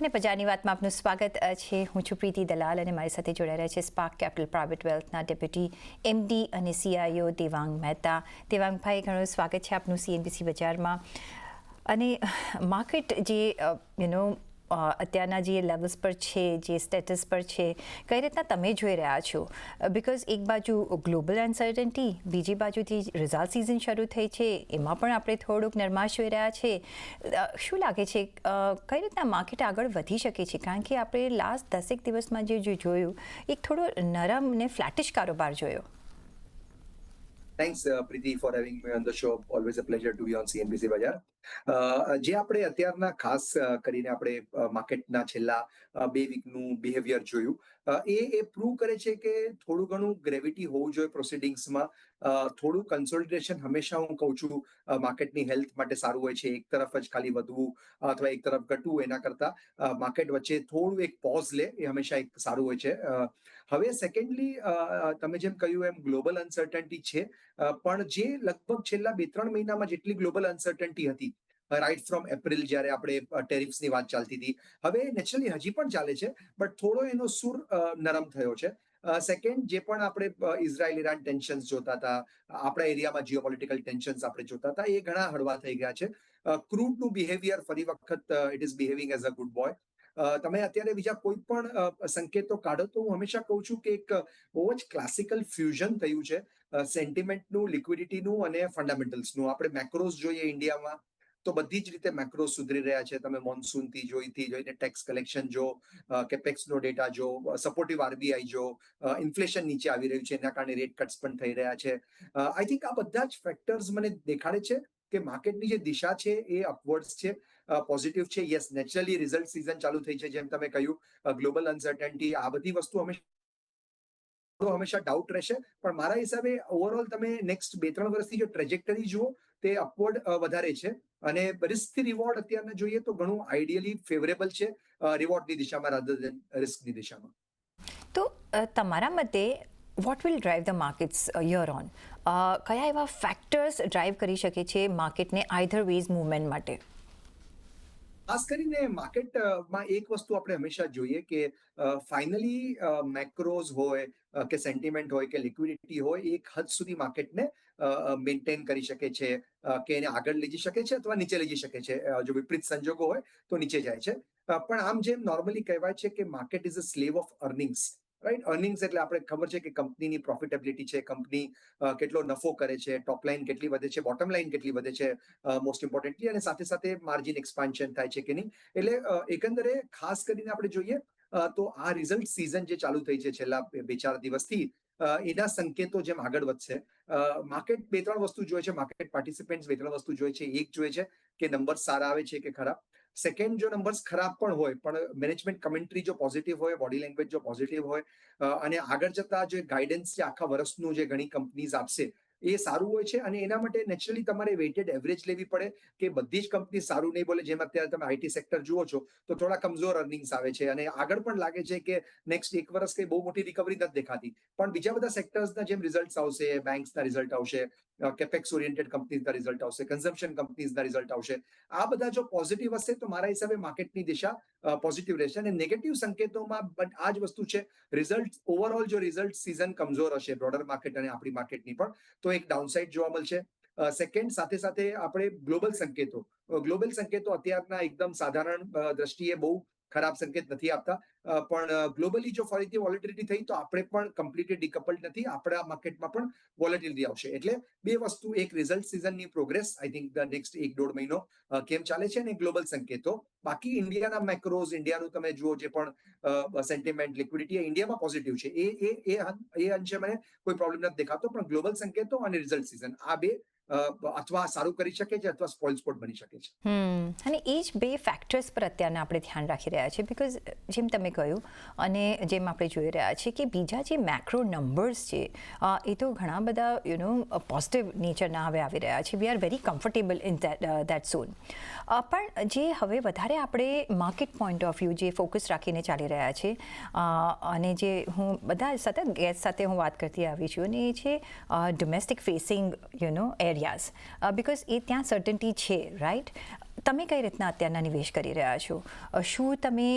અને બજારની વાતમાં આપનું સ્વાગત છે. હું છું પ્રીતિ દલાલ અને મારી સાથે જોડાઈ રહ્યા છે સ્પાર્ક કેપિટલ પ્રાઇવેટ વેલ્થના ડેપ્યુટી એમડી અને સીઆઈઓ દેવાંગ મહેતા. દેવાંગભાઈ ઘણું સ્વાગત છે આપનું સીએનબીસી બજારમાં. અને માર્કેટ જે યુ અત્યારના જે લેવલ્સ પર છે, જે સ્ટેટસ પર છે, કઈ રીતના તમે જોઈ રહ્યા છો? બિકોઝ એક બાજુ ગ્લોબલ અનસર્ટન્ટી બીજી બાજુથી રિઝલ્ટ સિઝન શરૂ થઈ છે, એમાં પણ આપણે થોડુંક નરમાશ જોઈ રહ્યા છે. શું લાગે છે કઈ રીતના માર્કેટ આગળ વધી શકે છે? કારણ કે આપણે લાસ્ટ દસેક દિવસમાં જે જોયું, એક થોડો નરમ ને ફ્લેટિશ કારોબાર જોયો. Thanks, Preeti for having me on the show always a pleasure to be on CNBC Bajar જે આપણે અત્યારના ખાસ કરીને આપણે માર્કેટના છેલ્લા બે વીકનું બિહેવિયર જોયું એ એ પ્રૂવ કરે છે કે થોડું ઘણું ગ્રેવિટી હોવું જોઈએ પ્રોસિડિંગ્સમાં થોડું કન્સોલિડેશન હંમેશા હું કહું છું માર્કેટની હેલ્થ માટે સારું હોય છે. એક તરફ જ ખાલી વધવું અથવા એક તરફ ઘટવું એના કરતા માર્કેટ વચ્ચે થોડું એક પોઝ લે એ હંમેશા એક સારું હોય છે. હવે સેકન્ડલી તમે જેમ કહ્યું એમ ગ્લોબલ અનસર્ટન્ટી છે પણ જે લગભગ છેલ્લા બે ત્રણ મહિનામાં જેટલી ગ્લોબલ અનસર્ટન્ટી હતી રાઈટ ફ્રોમ એપ્રિલ જ્યારે આપણે ટેરિફ્સની વાત ચાલતી હતી, હવે નેચરલી હજી પણ ચાલે છે બટ થોડો એનો સૂર નરમ થયો છે. સેકન્ડ જે પણ આપણે ઇઝરાયલ ઈરાન ટેન્શન્સ જોતા હતા, આપણા એરિયામાં જીઓપોલિટિકલ ટેન્શન્સ આપણે જોતા હતા, એ ઘણા હળવા થઈ ગયા છે. ક્રૂડનું બિહેવિયર ફરી વખત it is behaving as a good boy તમે અત્યારે બીજા કોઈ પણ સંકેતો કાઢો તો હું હંમેશા કહું છું કે એક બહુ જ ક્લાસિકલ ફ્યુઝન થયું છે. સેન્ટિમેન્ટનું લિક્વિડિટીનું અને ફંડામેન્ટલ્સનું આપણે મેક્રોસ જોઈએ ઇન્ડિયામાં તો બધી જ રીતે મેક્રો સુધરી રહ્યા છે. તમે મોન્સૂનથી જોઈથી જોઈને ટેક્સ કલેક્શન જો કેપેક્સનો ડેટા જો સપોર્ટિવ આરબીઆઈ જો ઇન્ફ્લેશન નીચે આવી રહ્યું છે. એના કારણે રેટ કટ્સ પણ થઈ રહ્યા છે. આઈ થિંક આ બધા જ ફેક્ટર્સ મને દેખાડે છે કે માર્કેટની જે દિશા છે એ અપવર્ડ્સ છે. પોઝિટિવ છે. યસ નેચરલી રિઝલ્ટ સિઝન ચાલુ થઈ છે. જેમ તમે કહ્યું ગ્લોબલ અનસર્ટન્ટી આ બધી વસ્તુ હંમેશા થોડો હંમેશા ડાઉટ રહેશે. પણ મારા હિસાબે ઓવરઓલ તમે નેક્સ્ટ બે, ત્રણ વર્ષથી જો ટ્રેજેક્ટરી જુઓ, તે અપવર્ડ વધારે છે. અને રિસ્કથી રિવોર્ડ અત્યારના જોઈએ તો ઘણું આઈડિયલી ફેવરેબલ છે રિવોર્ડની દિશામાં રાધર દેન રિસ્કની દિશામાં. તો તમારા મતે what will drive the markets year on કયા એવા ફેક્ટર્સ ડ્રાઈવ કરી શકે છે માર્કેટને આઈધર વેઝ મૂવમેન્ટ માટે? ખાસ કરીને માર્કેટમાં એક વસ્તુ આપણે હંમેશા જોઈએ કે ફાઇનલી મેક્રોઝ હોય કે સેન્ટિમેન્ટ હોય, કે લિક્વિડિટી હોય એક હદ સુધી માર્કેટને મેન્ટેન કરી શકે છે કે એને આગળ લઈ જઈ શકે છે અથવા નીચે લઈ જઈ શકે છે. જો વિપરીત સંજોગો હોય તો નીચે જાય છે. પણ આમ જેમ નોર્મલી કહેવાય છે કે market is a slave of earnings right earnings એટલે આપણે ખબર છે કે કંપનીની પ્રોફિટેબિલિટી છે, કંપની કેટલો નફો કરે છે ટોપ લાઇન કેટલી વધે છે બોટમ લાઇન કેટલી વધે છે મોસ્ટ ઇમ્પોર્ટન્ટલી અને સાથે સાથે માર્જિન એક્સપાન્શન થાય છે કે નહીં. એટલે એકંદરે ખાસ કરીને આપણે જોઈએ તો આ રિઝલ્ટ સિઝન જે ચાલુ થઈ છે છેલ્લા બે ચાર દિવસથી એના સંકેતો જેમ આગળ વધશે માર્કેટ બે, ત્રણ વસ્તુ જોઈએ છે માર્કેટ પાર્ટિસિપેન્ટ્સ બે, ત્રણ વસ્તુ જોઈએ છે, એક જોઈએ છે કે નંબર સારા આવે છે કે ખરાબ. સેકન્ડ જો નંબર્સ ખરાબ પણ હોય, પણ મેનેજમેન્ટ કમેન્ટ્રી જો પોઝિટિવ હોય બોડી લેંગ્વેજ જો પોઝિટિવ હોય અને આગળ જતા જે ગાઈડન્સ જે આખા વર્ષનું જે ઘણી કંપનીઝ આપશે, એ સારું હોય છે અને એના માટે નેચરલી તમારે વેઇટેડ એવરેજ લેવી પડે કે બધી જ કંપની સારું નહીં બોલે, જેમ અત્યારે તમે આઈટી સેક્ટર જુઓ છો, તો થોડા કમજોર અર્નિંગ્સ આવે છે. અને આગળ પણ લાગે છે કે નેક્સ્ટ એક વર્ષ કઈ બહુ મોટી રિકવરી નથી દેખાતી. પણ બીજા બધા સેક્ટર્સના જેમ રિઝલ્ટ આવશે બેંક્સના રિઝલ્ટ આવશે કેપેક્સ ઓરિએન્ટેડ કંપનીઝના રિઝલ્ટ આવશે કન્ઝમ્પશન કંપનીઝના રિઝલ્ટ આવશે. આ બધા જો પોઝિટિવ હશે તો મારા હિસાબે માર્કેટની દિશા પોઝિટિવ રહેશે અને નેગેટિવ સંકેતોમાં બટ આ જ વસ્તુ છે રિઝલ્ટ ઓવરઓલ જો રિઝલ્ટ સિઝન કમજોર હશે બ્રોડર માર્કેટ અને આપણી માર્કેટની પણ, તો એક ડાઉનસાઇડ જોવા મળશે. સેકન્ડ સાથે સાથે આપણે ગ્લોબલ સંકેતો ગ્લોબલ સંકેતો અત્યારના એકદમ સાધારણ દ્રષ્ટિએ બહુ ખરાબ સંકેત નથી આપતા. પણ ગ્લોબલી જો ફરીથી વોલેટિલિટી થઈ તો આપણે પણ કમ્પ્લીટલી ડિકપલ્ડ નથી. આપણા માર્કેટમાં પણ વોલેટિલિટી આવશે. એટલે બે વસ્તુ, એક result સિઝનની progress I think the next એક દોઢ મહિનો કેમ ચાલે છે અને ગ્લોબલ સંકેતો. બાકી ઇન્ડિયાના મેક્રોઝ ઇન્ડિયાનું તમે જુઓ જે પણ સેન્ટિમેન્ટ લિક્વિડિટી ઇન્ડિયામાં પોઝિટિવ છે. એ એ અંશે મને કોઈ પ્રોબ્લેમ નથી દેખાતો, પણ ગ્લોબલ સંકેતો અને રિઝલ્ટ સિઝન આ બે અથવા સારું કરી શકે છે અથવા સ્પોઇલ સ્પોટ બની શકે છે. અને એ જ બે ફેક્ટર્સ પર અત્યારના આપણે ધ્યાન રાખી રહ્યા છીએ બિકોઝ જેમ તમે કહ્યું અને જેમ આપણે જોઈ રહ્યા છીએ કે બીજા જે મેક્રો નંબર્સ છે એ તો ઘણા બધા યુ નો પોઝિટિવ નેચરના હવે આવી રહ્યા છે. We are very comfortable in that zone પણ જે હવે વધારે આપણે માર્કેટ પોઈન્ટ ઓફ વ્યૂ જે ફોકસ રાખીને ચાલી રહ્યા છે અને જે હું બધા સતત ગેસ સાથે હું વાત કરતી આવી છું અને એ છે domestic facing you know area areas because એ ત્યાં સર્ટન્ટી છે રાઈટ તમે કઈ રીતના અત્યારના નિવેશ કરી રહ્યા છો? શું તમે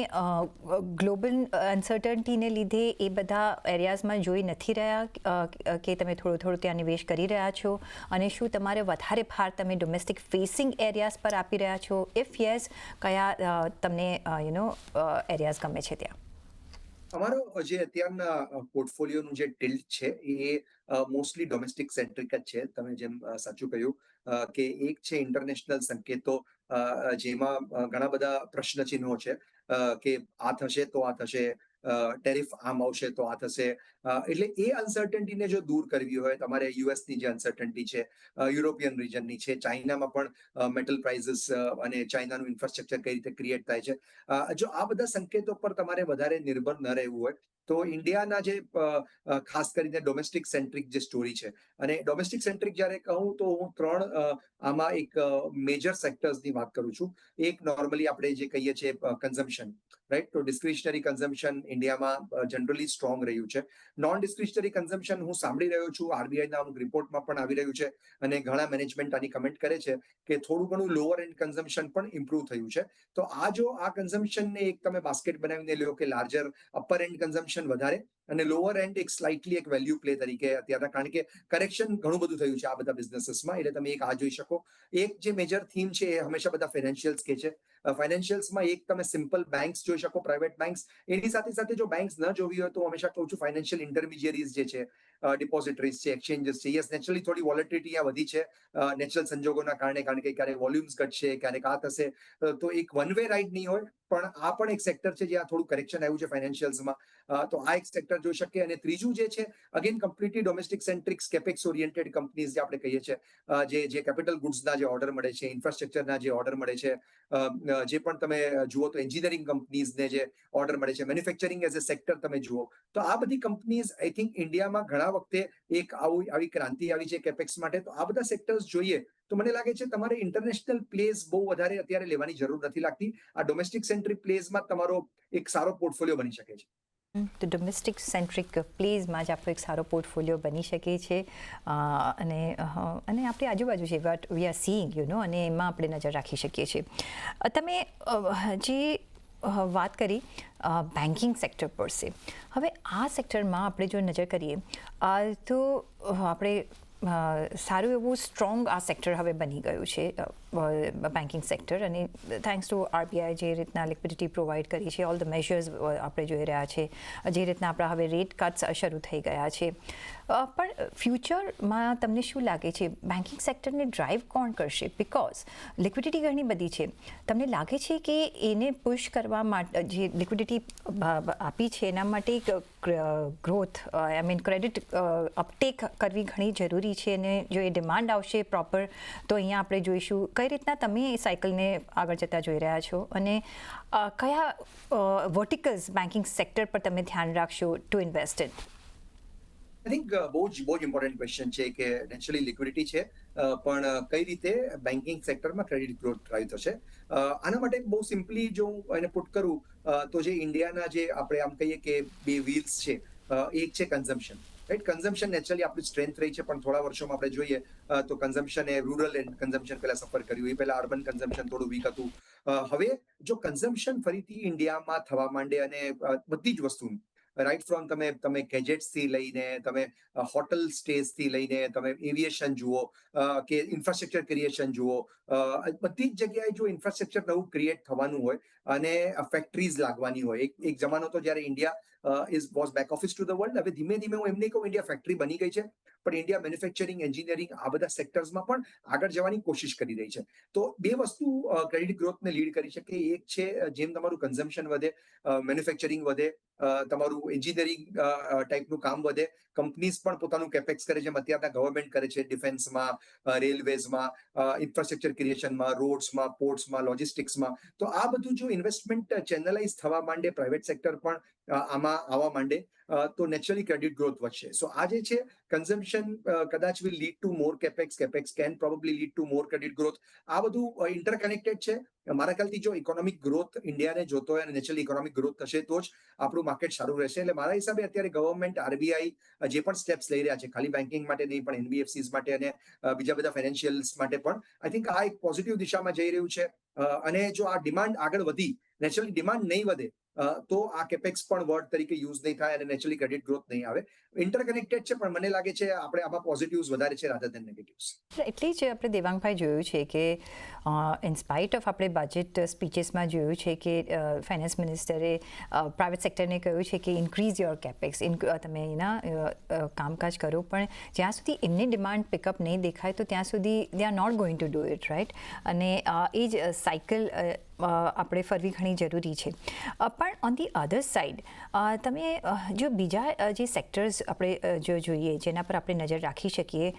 ગ્લોબલ અનસર્ટન્ટીને લીધે એ બધા એરિયાઝમાં જોઈ નથી રહ્યા કે તમે થોડું થોડું ત્યાં નિવેશ કરી રહ્યા છો? અને શું તમારે વધારે ભાર તમે ડોમેસ્ટિક ફેસિંગ એરિયાઝ પર આપી રહ્યા છો? ઇફ યસ કયા તમને યુ નો એરિયાઝ ગમે છે ત્યાં? અમારો જે અત્યારના પોર્ટફોલિયોનું જે ટિલ્ટ છે, એ મોસ્ટલી ડોમેસ્ટિક સેન્ટ્રિક જ છે. તમે જેમ સાચું કહ્યું કે એક છે ઇન્ટરનેશનલ સંકેતો જેમાં ઘણા બધા પ્રશ્નચિહ્નો છે કે આ થશે તો આ થશે ટેરિફ આમ આવશે તો આ થશે એટલે એ અનસર્ટન્ટીને જો દૂર કરવી હોય, તમારે યુએસની જે અનસર્ટન્ટી છે યુરોપિયન રિજનની છે, ચાઇનામાં પણ મેટલ પ્રાઇઝીસ અને ચાઇનાનું ઇન્ફ્રાસ્ટ્રક્ચર કઈ રીતે ક્રિએટ થાય છે જો આ બધા સંકેતો પર તમારે વધારે નિર્ભર ન રહેવું હોય, તો ઇન્ડિયાના જે ખાસ કરીને ડોમેસ્ટિક સેન્ટ્રિક જે સ્ટોરી છે, અને ડોમેસ્ટિક સેન્ટ્રિક જ્યારે કહું તો હું ત્રણ આમાં એક મેજર સેક્ટર્સની વાત કરું છું. એક નોર્મલી આપણે જે કહીએ છીએ કન્ઝમ્પશન રાઈટ તો ડિસ્ક્રિશનરી કન્ઝમ્પશન ઇન્ડિયામાં જનરલી સ્ટ્રોંગ રહ્યું છે. નોન ડિસ્ક્રિશનરી કન્ઝમ્પશન હું સાંભળી રહ્યો છું. આરબીઆઈના અમુક રિપોર્ટમાં પણ આવી રહ્યું છે અને ઘણા મેનેજમેન્ટ આની કમેન્ટ કરે છે કે થોડું ઘણું લોઅર એન્ડ કન્ઝમ્પશન પણ ઇમ્પ્રુવ થયું છે. તો આ જો આ કન્ઝમ્પશનને એક તમે બાસ્કેટ બનાવીને લ્યો કે લાર્જર અપર એન્ડ કન્ઝમ્પશન વધારે અને લોઅર એન્ડ એક સ્લાઇટલી એક વેલ્યુ પ્લે તરીકે અત્યારે કારણ કે કરેક્શન ઘણું બધું થયું છે આ બધા બિઝનેસીસમાં એટલે તમે એક આ જોઈ શકો. એક જે મેજર થીમ છે એ હંમેશા બધા ફાઇનાન્શિયલ્સ કે છે. ફાઇનાન્શિયલ્સમાં એક તમે સિમ્પલ બેંક્સ જોઈ શકો પ્રાઇવેટ બેંક્સ એની સાથે સાથે જો બેંક્સ ન જોવી હોય તો હંમેશા કહું છું ફાઇનાન્શિયલ ઇન્ટરમિડિયરીઝ જે છે ડિપોઝિટરીઝ છે એક્સચેન્જીસ છે. યસ નેચરલી થોડી વોલેટિલિટી આ વધી છે. નેચરલ સંજોગોના કારણે કારણ કે ક્યારેક વોલ્યુમ્સ ઘટશે, ક્યારેક આ થશે. તો એક વન વે રાઇડ નહીં હોય, પણ આ પણ એક સેક્ટર છે જ્યાં થોડું કરેક્શન આવ્યું છે ફાઇનાન્શિયલ્સમાં તો આ એક સેક્ટર જોઈ શકીએ. અને ત્રીજું જે છે again completely domestic centric capex oriented companies જે આપણે કહીએ છીએ જે જે કેપિટલ ગુડ્સના જે ઓર્ડર મળે છે ઇન્ફ્રાસ્ટ્રક્ચરના જે ઓર્ડર મળે છે જે પણ તમે જુઓ તો એન્જિનિયરિંગ કંપનીઝને જે ઓર્ડર મળે છે મેન્યુફેક્ચરિંગ એઝ અ સેક્ટર તમે જુઓ. તો આ બધી કંપનીઝ આઈ થિંક ઇન્ડિયામાં ઘણા વખતે એક આવું, આવી ક્રાંતિ આવી છે કેપેક્સ માટે, તો આ બધા સેક્ટર્સ જોઈએ. તો મને લાગે છે તમારે ઇન્ટરનેશનલ પ્લેસ બહુ વધારે અત્યારે લેવાની જરૂર નથી લાગતી. આ ડોમેસ્ટિક સેન્ટ્રિક પ્લેસમાં તમારો એક સારો પોર્ટફોલિયો બની શકે છે. તો ડોમેસ્ટિક સેન્ટ્રિક પ્લેઝમાં જ આપણો એક સારો પોર્ટફોલિયો બની શકે છે. અને અને આપણી આજુબાજુ છે what we are seeing you know અને એમાં આપણે નજર રાખી શકીએ છીએ. તમે જે વાત કરી બેન્કિંગ સેક્ટર પર હવે આ સેક્ટરમાં આપણે જો નજર કરીએ તો આપણે સારું એવું સ્ટ્રોંગ આ સેક્ટર હવે બની ગયું છે બેન્કિંગ સેક્ટર અને થેન્ક્સ ટુ આરબીઆઈ જે રીતના લિક્વિડિટી પ્રોવાઈડ કરી છે ઓલ ધ મેજર્સ આપણે જોઈ રહ્યા છે, જે રીતના આપણા હવે રેટ કટ્સ શરૂ થઈ ગયા છે. પણ ફ્યુચરમાં તમને શું લાગે છે? બેન્કિંગ સેક્ટરને ડ્રાઈવ કોણ કરશે? બિકોઝ લિક્વિડિટી ઘણી બધી છે. તમને લાગે છે કે એને પુશ કરવા માટે, જે લિક્વિડિટી આપી છે, એના માટે growth I mean credit uptake કરવી ઘણી જરૂરી છે અને જો એ ડિમાન્ડ આવશે પ્રોપર તો અહીંયા આપણે જોઈશું કઈ રીતના તમે એ સાયકલને આગળ જતા જોઈ રહ્યા છો અને કયા વર્ટિકલ્સ બેન્કિંગ સેક્ટર પર તમે ધ્યાન રાખશો ટુ ઇન્વેસ્ટ ઇન થિંક બહુ જ બહુ જ ઇમ્પોર્ટન્ટ ક્વેશ્ચન છે કે નેચરલી લિક્વિડિટી છે. પણ કઈ રીતે બેન્કિંગ સેક્ટરમાં ક્રેડિટ ગ્રોથ ડ્રાઈવ થશે આના માટે બહુ સિમ્પલી જો હું એને પુટ કરું તો જે ઇન્ડિયાના જે આપણે આમ કહીએ કે બે વ્હીલ્સ છે એક છે કન્ઝમ્પશન રાઈટ કન્ઝમ્પશન નેચરલી આપણી સ્ટ્રેન્થ રહી છે, પણ થોડા વર્ષોમાં આપણે જોઈએ તો કન્ઝમ્પશન એ રૂરલ એન્ડ કન્ઝમ્પશન પહેલા સફર કર્યું, એ પહેલા અર્બન કન્ઝમ્પશન થોડું વીક હતું. હવે જો કન્ઝમ્પશન ફરીથી ઇન્ડિયામાં થવા માંડે અને બધી જ વસ્તુનું રાઈટ ફ્રોમ તમે તમે ગેજેટ્સથી લઈને, તમે હોટલ સ્ટેઝથી લઈને, તમે એવિએશન જુઓ કે ઇન્ફ્રાસ્ટ્રક્ચર ક્રિએશન જુઓ બધી જ જગ્યાએ જો ઇન્ફ્રાસ્ટ્રક્ચર નવું ક્રિએટ થવાનું હોય અને ફેક્ટરીઝ લાગવાની હોય. એક જમાનો તો જ્યારે India is was back office to the world હવે ધીમે ધીમે હું એમ નહીં કહું ઇન્ડિયા ફેક્ટરી બની ગઈ છે. પણ ઇન્ડિયા મેન્યુફેક્ચરિંગ એન્જિનિયરિંગ આ બધા સેક્ટર્સમાં પણ આગળ જવાની કોશિશ કરી રહી છે. તો બે વસ્તુ ક્રેડિટ ગ્રોથને લીડ કરી શકે. એક છે જેમ તમારું કન્ઝમ્પશન વધે મેન્યુફેક્ચરિંગ વધે તમારું એન્જિનિયરિંગ ટાઈપનું કામ વધે. કંપનીઝ પણ પોતાનું કેપેક્સ કરે જેમ અત્યારના ગવર્મેન્ટ કરે છે ડિફેન્સમાં રેલવેઝમાં ઇન્ફ્રાસ્ટ્રક્ચર ક્રિએશનમાં રોડ્સમાં પોર્ટ્સમાં લોજિસ્ટિક્સમાં તો આ બધું જો ઇન્વેસ્ટમેન્ટ ચેનલાઇઝ થવા માંડે પ્રાઇવેટ સેક્ટર પણ આમાં આવવા માંડે. તો નેચરલી ક્રેડિટ ગ્રોથ વધશે. સો આ જે છે કન્ઝમ્પશન કદાચ will lead to more capex capex can probably lead to more credit growth આ બધું ઇન્ટરકનેક્ટેડ છે. મારા ખ્યાલથી જો ઇકોનોમિક ગ્રોથ ઇન્ડિયાને જોતો હોય અને નેચરલી ઇકોનોમિક ગ્રોથ થશે, તો જ આપણું માર્કેટ સારું રહેશે. એટલે મારા હિસાબે અત્યારે ગવર્મેન્ટ આરબીઆઈ જે પણ સ્ટેપ્સ લઈ રહ્યા છે, ખાલી બેન્કિંગ માટે નહીં, પણ એનબીએફસી માટે અને બીજા બધા ફાઇનાન્શિયલ્સ માટે પણ આઈ થિંક આ એક પોઝિટિવ દિશામાં જઈ રહ્યું છે. અને જો આ ડિમાન્ડ આગળ વધી નેચરલી ડિમાન્ડ નહીં વધે તો આ કેપેક્સ પણ વર્ડ તરીકે યુઝ નહીં થાય અને નેચરલી ક્રેડિટ ગ્રોથ નહીં આવે. ઇન્ટરકનેક્ટેડ છે, પણ મને લાગે છે આપણે આમાં પોઝિટિવ્સ વધારે છે રાધર દેન નેગેટિવ્સ એટલે જ આપણે દેવાંગભાઈ જોયું છે કે ઇન્સ્પાઇટ ઓફ આપણે બજેટ સ્પીચીસમાં જોયું છે કે ફાઇનાન્સ મિનિસ્ટરે પ્રાઇવેટ સેક્ટરને કહ્યું છે કે ઇન્ક્રીઝ યોર કેપેક્સ તમે એના કામકાજ કરો, પણ જ્યાં સુધી એમની ડિમાન્ડ પિકઅપ નહીં દેખાય તો ત્યાં સુધી they are not going to do it right અને એ જ સાયકલ આપણે ફરવી ઘણી જરૂરી છે. પણ ઓન ધી અધર સાઇડ તમે જો બીજા જે સેક્ટર્સ આપણે જો જોઈએ, જેના પર આપણે નજર રાખી શકીએ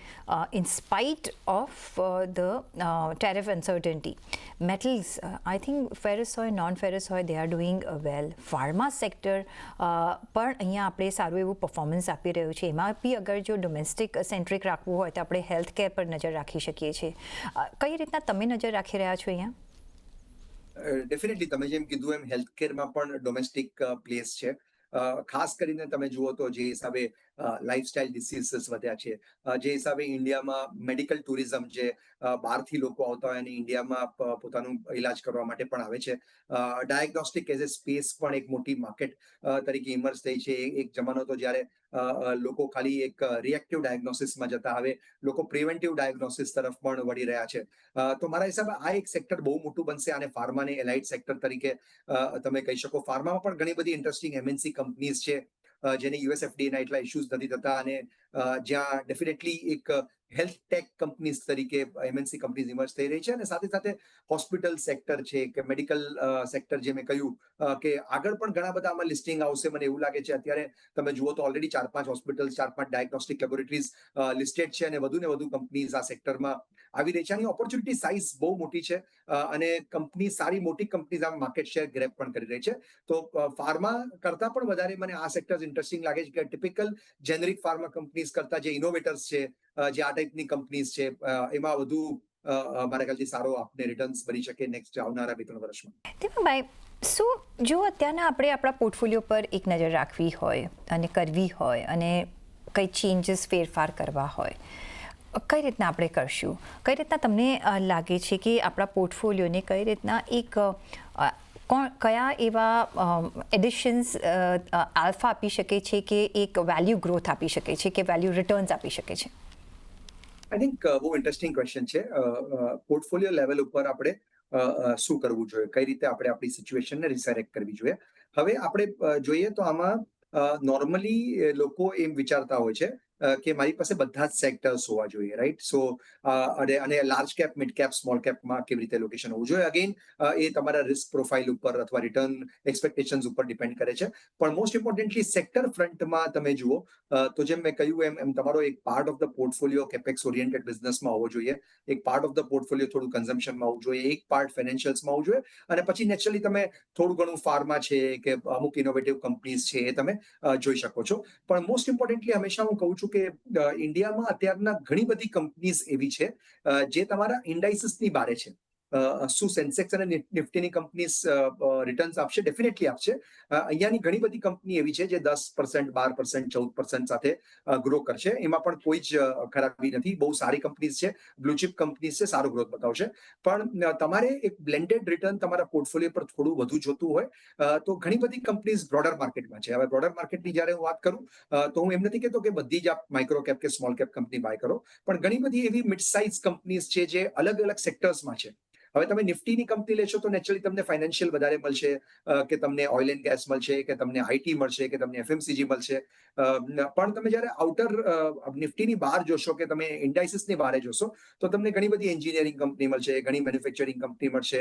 in spite of the tariff uncertainty metals I think ferrous હોય નોન ફેરસ હોય they are doing well pharma sector પણ અહીંયા આપણે સારું એવું પરફોર્મન્સ આપી રહ્યું છે. એમાં બી અગર જો ડોમેસ્ટિક સેન્ટ્રિક રાખવું હોય તો આપણે હેલ્થ કેર પર નજર રાખી શકીએ છીએ. કઈ રીતના તમે નજર રાખી રહ્યા છો અહીંયા? ડેફિનેટલી તમે જેમ કીધું એમ હેલ્થકેરમાં પણ ડોમેસ્ટિક પ્લેસ છે. ખાસ કરીને તમે જુઓ તો જે હિસાબે લાઇફસ્ટાઇલ ડિસીઝીસ વધ્યા છે. જે હિસાબે ઇન્ડિયામાં મેડિકલ ટુરિઝમ જે બહારથી લોકો આવતા હોય અને ઇન્ડિયામાં પોતાનું ઇલાજ કરવા માટે પણ આવે છે. ડાયગ્નોસ્ટિક એઝ એ સ્પેસ પણ એક મોટી માર્કેટ તરીકે ઇમર્સ થઈ છે. એક જમાનો તો જ્યારે લોકો ખાલી એક રિએક્ટિવ ડાયગ્નોસિસમાં જતા હવે લોકો પ્રિવેન્ટિવ ડાયગ્નોસિસ તરફ પણ વળી રહ્યા છે. તો મારા હિસાબે આ એક સેક્ટર બહુ મોટું બનશે અને ફાર્મા ને એલાઇડ સેક્ટર તરીકે તમે કહી શકો. ફાર્મામાં પણ ઘણી બધી ઇન્ટરેસ્ટિંગ એમએનસી કંપનીઝ છે. જેને યુએસએફડી ના એટલા ઇશ્યુઝ નથી થતા અને જ્યાં ડેફિનેટલી એક હેલ્થ ટેક કંપનીઝ તરીકે એમએનસી કંપનીઝ ઇમર્જ થઈ રહી છે અને સાથે સાથે હોસ્પિટલ સેક્ટર છે કે મેડિકલ સેક્ટર જે મેં કહ્યું કે આગળ પણ ઘણા બધા આમાં લિસ્ટિંગ આવશે. મને એવું લાગે છે અત્યારે તમે જુઓ તો ઓલરેડી ચાર પાંચ હોસ્પિટલ ચાર પાંચ ડાયગ્નોસ્ટિક લેબોરેટરીઝ લિસ્ટેડ છે અને વધુ ને વધુ કંપનીઝ આ સેક્ટરમાં આવી રહી છે આની ઓપોર્ચ્યુનિટી સાઇઝ બહુ મોટી છે અને કંપની સારી મોટી કંપની માર્કેટ શેર ગ્રેપ પણ કરી રહી છે. તો ફાર્મા કરતા પણ વધારે મને આ સેક્ટર ઇન્ટરેસ્ટિંગ લાગે છે કે ટિપિકલ જેનરિક ફાર્મા કંપનીઝ કરતા જે ઇનોવેટર્સ છે જે આ ટાઈપની કંપનીઝ છે એમાં વધુ મારા ખ્યાલથી સારો આપને રિટર્ન્સ બની શકે નેક્સ્ટ આવનારા બે ત્રણ વર્ષમાં શું જો અત્યારના આપણે આપણા પોર્ટફોલિયો પર એક નજર રાખવી હોય અને કરવી હોય અને કંઈ ચેન્જીસ ફેરફાર કરવા હોય કઈ રીતના આપણે કરશું? કઈ રીતના તમને લાગે છે કે આપણા પોર્ટફોલિયોને કઈ રીતના એક કોણ, કયા એવા એડિશન્સ આલ્ફા આપી શકે છે કે એક વેલ્યુ ગ્રોથ આપી શકે છે કે વેલ્યુ રિટર્ન્સ આપી શકે છે? આઈ થિંક બહુ ઇન્ટરેસ્ટિંગ ક્વેશ્ચન છે. પોર્ટફોલિયો લેવલ ઉપર આપણે શું કરવું જોઈએ? કઈ રીતે આપણે આપણી સિચ્યુએશનને રિસાઇરેક્ટ કરવી જોઈએ? હવે આપણે જોઈએ તો આમાં નોર્મલી લોકો એમ વિચારતા હોય છે કે મારી પાસે બધા જ સેક્ટર્સ હોવા જોઈએ રાઈટ સો અને અને large cap mid cap small કેપમાં કેવી રીતે લોકેશન હોવું જોઈએ? અગેન એ તમારા રિસ્ક પ્રોફાઇલ ઉપર અથવા રિટર્ન એક્સપેક્ટેશન્સ ઉપર ડિપેન્ડ કરે છે. પણ મોસ્ટ ઇમ્પોર્ટન્ટલી સેક્ટર ફ્રન્ટમાં તમે જુઓ તો જેમ મેં કહ્યું, એમ એમ તમારો એક part of the portfolio capex oriented બિઝનેસમાં હોવો જોઈએ. એક પાર્ટ ઓફ ધ પોર્ટફોલિયો થોડું કન્ઝમ્પશનમાં હોવું જોઈએ. એક પાર્ટ ફાઇનાન્શિયલ્સમાં હોવું જોઈએ. અને પછી નેચરલી તમે થોડું ઘણું ફાર્મા છે, કે અમુક ઇનોવેટિવ કંપનીઝ છે, એ તમે જોઈ શકો છો. પણ મોસ્ટ ઇમ્પોર્ટન્ટલી હંમેશા હું કહું છું કે ઇન્ડિયામાં અત્યારના ઘણી બધી કંપનીઝ એવી છે જે તમારા ઇન્ડાઇસિસની બારે છે. શું સેન્સેક્સ અને નિફ્ટીની કંપનીઝ રિટર્ન્સ આપશે? ડેફિનેટલી આપશે. અહીંયાની ઘણી બધી કંપની એવી છે જે દસ પર્સન્ટ બાર પર્સન્ટ ચૌદ પર્સન્ટ સાથે ગ્રો કરશે. એમાં પણ કોઈ જ ખરાબી નથી. બહુ સારી કંપનીઝ છે. બ્લુચિપ કંપનીઝ છે. સારો ગ્રોથ બતાવશે. પણ તમારે એક બ્લેન્ડેડ રિટર્ન તમારા પોર્ટફોલિયો પર થોડું વધુ જોતું હોય તો ઘણી બધી કંપનીઝ બ્રોડર માર્કેટમાં છે. હવે બ્રોડર માર્કેટની જ્યારે હું વાત કરું તો હું એમ નથી કહેતો કે બધી જ આપ માઇક્રો કેપ કે સ્મોલ કેપ કંપની બાય કરો. પણ ઘણી બધી એવી મિડ સાઇઝ કંપનીઝ છે જે અલગ અલગ સેક્ટર્સમાં છે. હવે તમે નિફ્ટીની કંપની લેશો તો નેચરલી તમને ફાઇનાન્શિયલ વધારે મળશે કે તમને ઓઇલ એન્ડ ગેસ મળશે, કે તમને આઈટી મળશે, કે તમને એફએમસીજી મળશે. પણ તમે જ્યારે આઉટર નિફ્ટીની બહાર જોશો કે તમે ઇન્ડાઇસિસની બહાર જોશો, તો તમને ઘણી બધી એન્જિનિયરિંગ કંપની મળશે, ઘણી મેન્યુફેક્ચરિંગ કંપની મળશે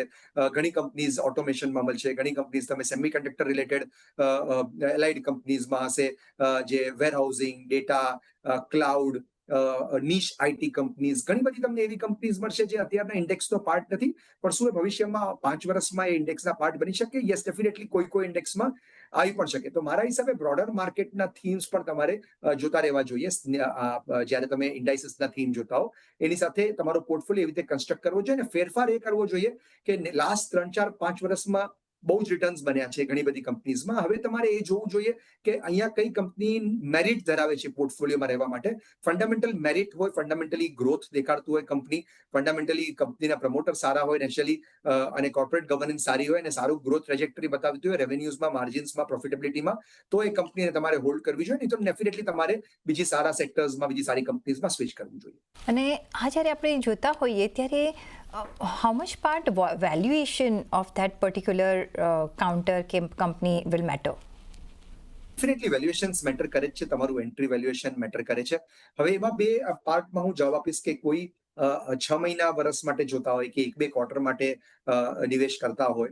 ઘણી કંપનીઝ ઓટોમેશનમાં મળશે, ઘણી કંપનીઝ તમે સેમી કન્ડક્ટર રિલેટેડ એલાઇડ કંપનીઝમાં હશે જે warehousing data cloud niche IT companies ઘણી બધી તમને એવી કંપનીઝ મળશે જે અત્યારના ઇન્ડેક્સનો પાર્ટ નથી, પણ શું ભવિષ્યમાં પાંચ વર્ષમાં એ ઇન્ડેક્સના પાર્ટ બની શકે? યસ ડેફિનેટલી કોઈ કોઈ ઇન્ડેક્સમાં આવી પણ શકે. તો મારા હિસાબે બ્રોડર માર્કેટના થીમ્સ પણ તમારે જોતા રહેવા જોઈએ. જ્યારે તમે ઇન્ડાઇસિસના થીમ જોતા હો. એની સાથે તમારો પોર્ટફોલિયો એવી રીતે કન્સ્ટ્રક્ટ કરવો જોઈએ અને ફેરફાર એ કરવો જોઈએ કે લાસ્ટ ત્રણ, ચાર, પાંચ વર્ષમાં બહુ જ રિટર્ન્સ બન્યા છે ઘણી બધી કંપનીઝમાં હવે તમારે એ જોવું જોઈએ કે અહીંયા કઈ કંપની મેરિટ ધરાવે છે પોર્ટફોલિયોમાં રહેવા માટે. ફંડામેન્ટલ મેરિટ હોય ફંડામેન્ટલી ગ્રોથ દેખાડતું હોય કંપની ફંડામેન્ટલી કંપનીના પ્રમોટર સારા હોય નેશનલી અને કોર્પોરેટ ગવર્નન્સ સારી હોય અને સારું ગ્રોથ ટ્રેજેક્ટરી બતાવતી હોય રેવન્યુઝમાં માર્જિન્સમાં પ્રોફિટેબિલિટીમાં તો એ કંપનીને તમારે હોલ્ડ કરવી જોઈએ. નહીં તો ડેફિનેટલી તમારે બીજી સારા સેક્ટર્સમાં બીજી સારી કંપનીઝમાં સ્વિચ કરવું જોઈએ. અને આ જ્યારે આપણે જોતા હોઈએ ત્યારે how much part valuation of that particular counter counter company will matter definitely valuations matter કરે છે, તમારું એન્ટ્રી વેલ્યુએશન મેટર કરે છે. હવે એમાં બે પાર્ટમાં હું જવાબ આપીશ કે કોઈ છ મહિના વર્ષ માટે જોતા હોય કે એક બે ક્વાર્ટર માટે નિવેશ કરતા હોય.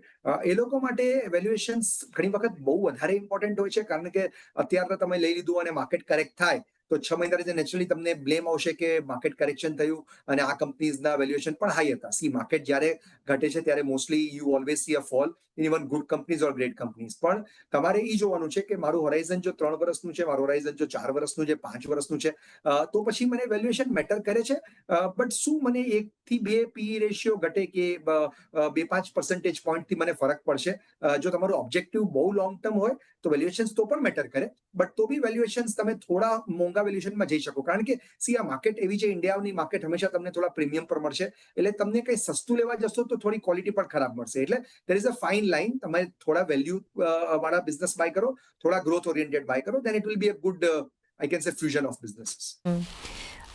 એ લોકો માટે વેલ્યુએશન્સ ઘણી વખત બહુ વધારે ઇમ્પોર્ટન્ટ હોય છે, કારણ કે અત્યારે તમે લઈ લીધું અને માર્કેટ કરેક્ટ થાય તો છ મહિના રીતે નેચરલી તમને બ્લેમ આવશે કે માર્કેટ કરેક્શન થયું અને આ કંપનીઝના વેલ્યુએશન પણ હાઈ હતા. સી માર્કેટ જ્યારે ઘટે છે ત્યારે mostly you always see a fall in even good companies or great companies પણ તમારે એ જોવાનું છે કે મારું હોરાઇઝન જો ત્રણ વર્ષનું છે, મારું હોરાઇઝન જો ચાર વર્ષનું છે, પાંચ વર્ષનું છે તો પછી મને વેલ્યુએશન મેટર કરે છે. બટ શું મને એક થી બે પી રેશિયો ઘટે કે બે પાંચ પર્સન્ટેજ પોઈન્ટથી મને ફરક પડશે? જો તમારું ઓબ્જેક્ટિવ બહુ લોંગ ટર્મ હોય, તો વેલ્યુએશન્સ તો પણ મેટર કરે. બટ તો બી વેલ્યુએશન્સ તમે થોડા મોંઘા વેલ્યુએશનમાં જઈ શકો. કારણ કે સી આ માર્કેટ એવી છે ઇન્ડિયાની માર્કેટ હંમેશા તમને થોડા પ્રીમિયમ પર મળશે. એટલે તમને કંઈ સસ્તું લેવા જશો તો થોડી ક્વોલિટી પણ ખરાબ મળશે. એટલે there is a fine line તમે થોડા વેલ્યુ વાળા બિઝનેસ બાય કરો થોડા ગ્રોથ ઓરિએન્ટેડ બાય કરો then it will be a good I can say fusion of businesses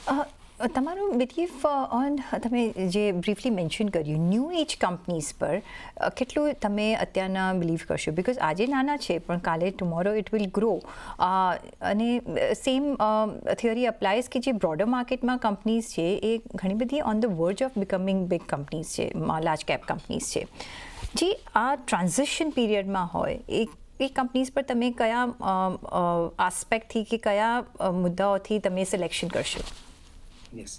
uh, તમારું બિલીફ ઓન તમે જે બ્રીફલી મેન્શન કર્યું ન્યૂ એજ કંપનીઝ પર કેટલું તમે અત્યારના બિલીવ કરશો? બિકોઝ આજે નાના છે, પણ કાલે ટુમોરો ઇટ વિલ ગ્રો અને સેમ થિયરી અપ્લાયઝ કે જે બ્રોડર માર્કેટમાં કંપનીઝ છે, એ ઘણી બધી on the verge of becoming big companies છે લાર્જ કેપ કંપનીઝ છે. જે આ ટ્રાન્ઝિશન પીરિયડમાં હોય, એ એ કંપનીઝ પર તમે કયા આસ્પેક્ટથી કે કયા મુદ્દાઓથી તમે સિલેક્શન કરશો? યસ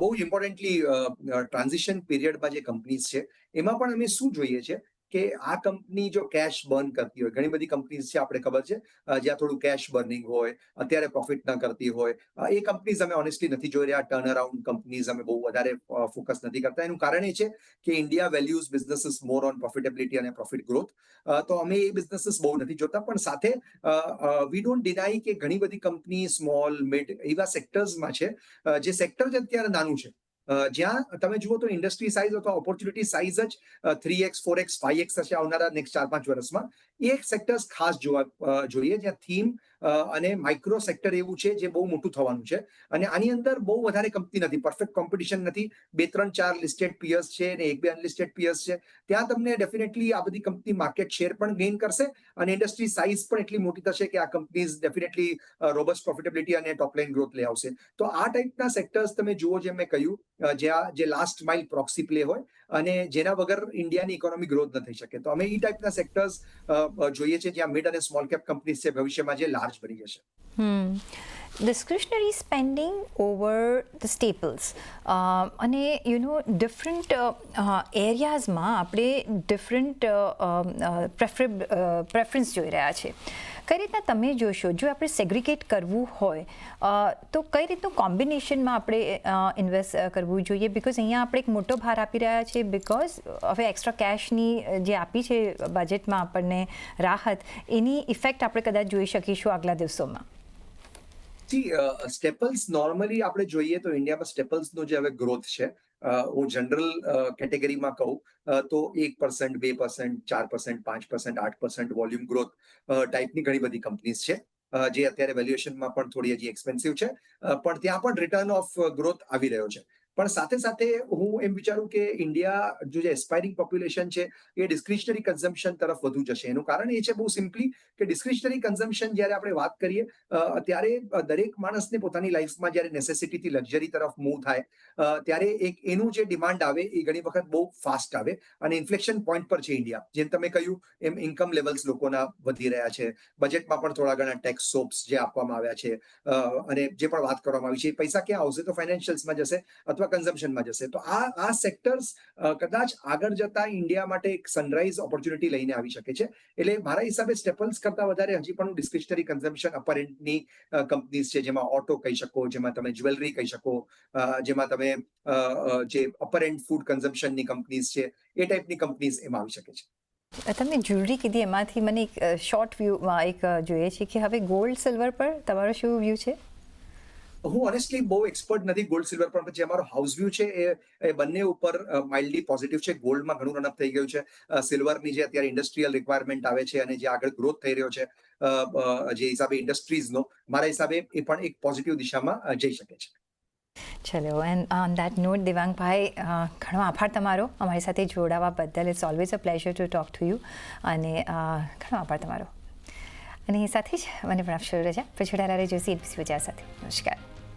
બહુ ઇમ્પોર્ટન્ટલી ટ્રાન્ઝિશન પીરિયડમાં જે કંપનીઝ છે એમાં પણ અમે શું જોઈએ છે? કે આ કંપની જો કેશ બર્ન કરતી હોય, ઘણી બધી કંપનીઝ છે આપણે ખબર છે જ્યાં થોડું કેશ બર્નિંગ હોય, અત્યારે પ્રોફિટ ન કરતી હોય એ કંપનીઝ અમે ઓનેસ્ટલી નથી જોઈ રહ્યા ટર્ન અરાઉન્ડ કંપનીઝ અમે બહુ વધારે ફોકસ નથી કરતા. એનું કારણ એ છે કે India values businesses more on profitability અને પ્રોફિટ ગ્રોથ તો અમે એ બિઝનેસીસ બહુ નથી જોતા, પણ સાથે વી ડોન્ટ ડિનાઈ કે ઘણી બધી કંપની સ્મોલ મિડ એવા સેક્ટર્સમાં છે જે સેક્ટર જ અત્યારે નાનું છે. જ્યાં તમે જુઓ તો ઇન્ડસ્ટ્રી સાઇઝ અથવા ઓપોર્ચ્યુનિટી સાઇઝ જ three X four X five X થશે આવનારા નેક્સ્ટ ચાર પાંચ વર્ષમાં. એ એક સેક્ટર્સ ખાસ જોવા જોઈએ જ્યાં થીમ અને માઇક્રો સેક્ટર એવું છે જે બહુ મોટું થવાનું છે. અને આની અંદર બહુ વધારે કંપની નથી પરફેક્ટ કોમ્પિટિશન નથી. બે, ત્રણ, ચાર લિસ્ટેડ પિયર્સ છે અને એક, બે અનલિસ્ટેડ પિયર્સ છે. ત્યાં તમને ડેફિનેટલી આ બધી કંપની માર્કેટ શેર પણ ગેઇન કરશે અને ઇન્ડસ્ટ્રી સાઇઝ પણ એટલી મોટી થશે કે આ કંપનીઝ ડેફિનેટલી રોબસ્ટ પ્રોફિટેબિલિટી અને ટોપ લાઇન ગ્રોથ લઈ આવશે. તો આ ટાઈપના સેક્ટર્સ તમે જુઓ જેમ મેં કહ્યું જ્યાં જે લાસ્ટ માઇલ પ્રોક્સી પ્લે હોય અને જેના વગર ઇન્ડિયાની ઇકોનોમી ગ્રોથ ન થઈ શકે. તો અમે એ ટાઈપના સેક્ટર્સ જોઈએ છે જ્યાં મિડ અને સ્મોલ કેપ કંપનીઝ છે, ભવિષ્યમાં જે લાર્જ બની જશે. Discretionary spending over the staples અને યુ નો ડિફરન્ટ એરિયાઝમાં આપણે ડિફરન્ટ પ્રેફરન્સ જોઈ રહ્યા છે. કઈ રીતના તમે જોશો? જો આપણે સેગ્રિગેટ કરવું હોય તો કઈ રીતનું કોમ્બિનેશનમાં આપણે ઇન્વેસ્ટ કરવું જોઈએ? બિકોઝ અહીંયા આપણે એક મોટો ભાર આપી રહ્યા છે બિકોઝ હવે એક્સ્ટ્રા કેશની જે આપી છે બજેટમાં આપણને રાહત, એની ઇફેક્ટ આપણે કદાચ જોઈ શકીશું આગલા દિવસોમાં. જી સ્ટેપલ્સ નોર્મલી આપણે જોઈએ તો ઇન્ડિયામાં સ્ટેપલ્સનો જે હવે ગ્રોથ છે હું જનરલ કેટેગરીમાં કહું તો એક પર્સન્ટ બે પર્સન્ટ ચાર પર્સન્ટ પાંચ પર્સન્ટ આઠ પર્સન્ટ વોલ્યુમ ગ્રોથ ટાઈપની ઘણી બધી કંપનીઝ છે. જે અત્યારે વેલ્યુએશનમાં પણ થોડી હજી એક્સપેન્સિવ છે. પણ ત્યાં પણ રિટર્ન ઓફ ગ્રોથ આવી રહ્યો છે. પણ સાથે સાથે હું એમ વિચારું કે ઇન્ડિયા જો જે એસ્પાયરિંગ પોપ્યુલેશન છે, એ ડિસ્ક્રિશનરી કન્ઝમ્પશન તરફ વધુ જશે. એનું કારણ એ છે બહુ સિમ્પલી કે ડિસ્ક્રિશનરી કન્ઝમ્પશન જ્યારે આપણે વાત કરીએ ત્યારે દરેક માણસને પોતાની લાઈફમાં જ્યારે નેસેસિટીથી લક્ઝરી તરફ મૂવ થાય ત્યારે એક એનું જે ડિમાન્ડ આવે એ ઘણી વખત બહુ ફાસ્ટ આવે. અને ઇન્ફ્લેક્શન પોઈન્ટ પર છે ઇન્ડિયા જેમ તમે કહ્યું, એમ ઇન્કમ લેવલ્સ લોકોના વધી રહ્યા છે. બજેટમાં પણ થોડા ઘણા ટેક્સ સોપ્સ જે આપવામાં આવ્યા છે. અને જે પણ વાત કરવામાં આવી છે પૈસા ક્યાં આવશે? તો ફાઇનાન્શિયલ્સમાં જશે. અથવા અથવા કન્ઝમ્પશનમાં જશે. તો આ આ સેક્ટર્સ કદાચ આગળ જતા ઇન્ડિયા માટે એક સનરાઈઝ ઓપોર્ચ્યુનિટી લઈને આવી શકે છે. એટલે મારા હિસાબે સ્ટેપલ્સ કરતા વધારે હજી પણ ડિસ્ક્રિશનરી કન્ઝમ્પશન અપરેન્ટની કંપનીઝ છે, જેમાં ઓટો કહી શકો, જેમાં તમે જ્વેલરી કહી શકો જેમાં તમે જે અપરેન્ટ ફૂડ કન્ઝમ્પશનની કંપનીઝ છે, એ ટાઈપની કંપનીઝ એમાં આવી શકે છે. તમે જ્વેલરી કીધી એમાંથી મને એક શોર્ટ વ્યૂમાં એક જોઈએ છે કે હવે ગોલ્ડ સિલ્વર પર તમારો શું વ્યૂ છે? હું ઓનેસ્ટલી બહુ એક્સપર્ટ નથી ગોલ્ડ સિલ્વર પર જે અમારો હાઉસ વ્યૂ છે એ બંને ઉપર માઇલ્ડલી પોઝિટિવ છે. ગોલ્ડમાં ઘણું રનઅપ થઈ ગયું છે. સિલ્વરની જે અત્યારે ઇન્ડસ્ટ્રીયલ રિક્વાયરમેન્ટ આવે છે અને જે આગળ ગ્રોથ થઈ રહ્યો છે જે હિસાબે ઇન્ડસ્ટ્રીઝનો મારા હિસાબે એ પણ એક પોઝિટિવ દિશામાં જઈ શકે છે. ચલો એન્ડ ઓન દેટ નોટ દેવાંગભાઈ ઘણો આભાર તમારો. અમારી સાથે જોડાવા બદલ it's always a pleasure to talk to you અને ઘણો આભાર તમારો. અને એ સાથે જ મને પણ આપશો રજા. પછી રહેજો સીટ સાથે. નમસ્કાર.